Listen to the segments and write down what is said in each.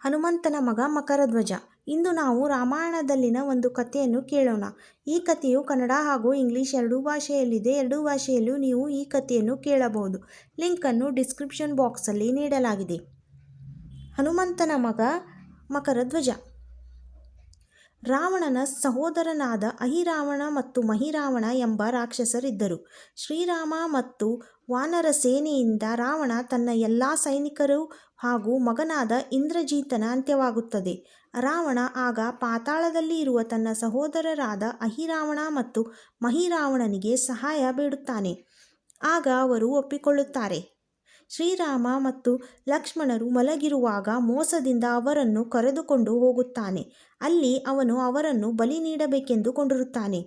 ಹನುಮಂತನ ಮಗ ಮಕರಧ್ವಜ. ಇಂದು ನಾವು ರಾಮಾಯಣದಲ್ಲಿನ ಒಂದು ಕಥೆಯನ್ನು ಕೇಳೋಣ. ಈ ಕಥೆಯು ಕನ್ನಡ ಹಾಗೂ ಇಂಗ್ಲಿಷ್ ಎರಡೂ ಭಾಷೆಯಲ್ಲಿದೆ. ಎರಡೂ ಭಾಷೆಯಲ್ಲೂ ನೀವು ಈ ಕಥೆಯನ್ನು ಕೇಳಬಹುದು. ಲಿಂಕನ್ನು ಡಿಸ್ಕ್ರಿಪ್ಷನ್ ಬಾಕ್ಸಲ್ಲಿ ನೀಡಲಾಗಿದೆ. ಹನುಮಂತನ ಮಗ ಮಕರಧ್ವಜ. ರಾವಣನ ಸಹೋದರನಾದ ಅಹಿರಾವಣ ಮತ್ತು ಮಹಿರಾವಣ ಎಂಬ ರಾಕ್ಷಸರಿದ್ದರು. ಶ್ರೀರಾಮ ಮತ್ತು ವಾನರ ಸೇನೆಯಿಂದ ರಾವಣ ತನ್ನ ಎಲ್ಲ ಸೈನಿಕರು ಹಾಗೂ ಮಗನಾದ ಇಂದ್ರಜೀತನ ಅಂತ್ಯವಾಗುತ್ತದೆ. ರಾವಣ ಆಗ ಪಾತಾಳದಲ್ಲಿ ಇರುವ ತನ್ನ ಸಹೋದರರಾದ ಅಹಿರಾವಣ ಮತ್ತು ಮಹಿರಾವಣನಿಗೆ ಸಹಾಯ ಬೇಡುತ್ತಾನೆ. ಆಗ ಅವರು ಒಪ್ಪಿಕೊಳ್ಳುತ್ತಾರೆ. ಶ್ರೀರಾಮ ಮತ್ತು ಲಕ್ಷ್ಮಣರು ಮಲಗಿರುವಾಗ ಮೋಸದಿಂದ ಅವರನ್ನು ಕರೆದುಕೊಂಡು ಹೋಗುತ್ತಾನೆ. ಅಲ್ಲಿ ಅವನು ಅವರನ್ನು ಬಲಿ ನೀಡಬೇಕೆಂದು ಕೊಂಡಿರುತ್ತಾನೆ.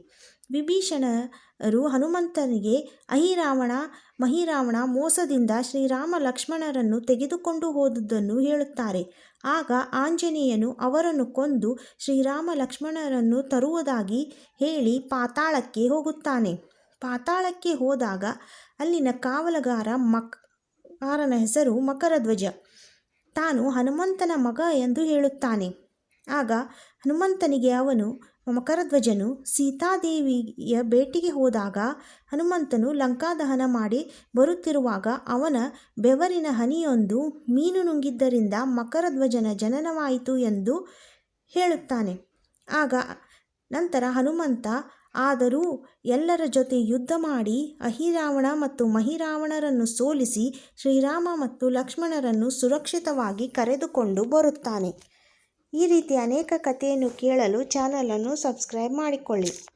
ವಿಭೀಷಣರು ಹನುಮಂತನಿಗೆ, ಅಹಿರಾವಣ, ಮಹಿರಾವಣ, ಮೋಸದಿಂದ ಶ್ರೀರಾಮ ಲಕ್ಷ್ಮಣರನ್ನು ತೆಗೆದುಕೊಂಡು ಹೋದುದನ್ನು ಹೇಳುತ್ತಾರೆ. ಆಗ ಆಂಜನೇಯನು ಅವರನ್ನು ಕೊಂದು ಶ್ರೀರಾಮ ಲಕ್ಷ್ಮಣರನ್ನು ತರುವುದಾಗಿ ಹೇಳಿ ಪಾತಾಳಕ್ಕೆ ಹೋಗುತ್ತಾನೆ. ಪಾತಾಳಕ್ಕೆ ಹೋದಾಗ ಅಲ್ಲಿನ ಕಾವಲಗಾರ ಮಕ್ ಆರನ ಹೆಸರು ಮಕರಧ್ವಜ ತಾನು ಹನುಮಂತನ ಮಗ ಎಂದು ಹೇಳುತ್ತಾನೆ. ಆಗ ಹನುಮಂತನಿಗೆ ಅವನು ಮಕರಧ್ವಜನು ಸೀತಾದೇವಿಯ ಭೇಟಿಗೆ ಹೋದಾಗ ಹನುಮಂತನು ಲಂಕಾದಹನ ಮಾಡಿ ಬರುತ್ತಿರುವಾಗ ಅವನ ಬೆವರಿನ ಹನಿಯೊಂದು ಮೀನು ನುಂಗಿದ್ದರಿಂದ ಮಕರಧ್ವಜನ ಜನನವಾಯಿತು ಎಂದು ಹೇಳುತ್ತಾನೆ. ಆಗ ನಂತರ ಹನುಮಂತ ಆದರೂ ಎಲ್ಲರ ಜೊತೆ ಯುದ್ಧ ಮಾಡಿ ಅಹಿರಾವಣ ಮತ್ತು ಮಹಿರಾವಣರನ್ನು ಸೋಲಿಸಿ ಶ್ರೀರಾಮ ಮತ್ತು ಲಕ್ಷ್ಮಣರನ್ನು ಸುರಕ್ಷಿತವಾಗಿ ಕರೆದುಕೊಂಡು ಬರುತ್ತಾನೆ. ಈ ರೀತಿ ಅನೇಕ ಕಥೆಯನ್ನು ಕೇಳಲು ಚಾನಲನ್ನು ಸಬ್ಸ್ಕ್ರೈಬ್ ಮಾಡಿಕೊಳ್ಳಿ.